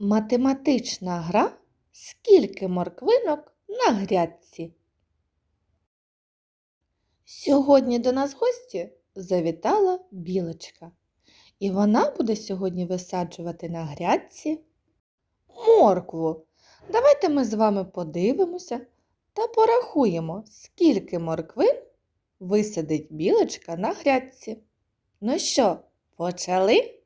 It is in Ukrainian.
Математична гра Скільки морквинок на грядці? Сьогодні до нас гості завітала білочка. І вона буде сьогодні висаджувати на грядці моркву. Давайте ми з вами подивимося та порахуємо, скільки морквин висадить білочка на грядці. Ну що, почали?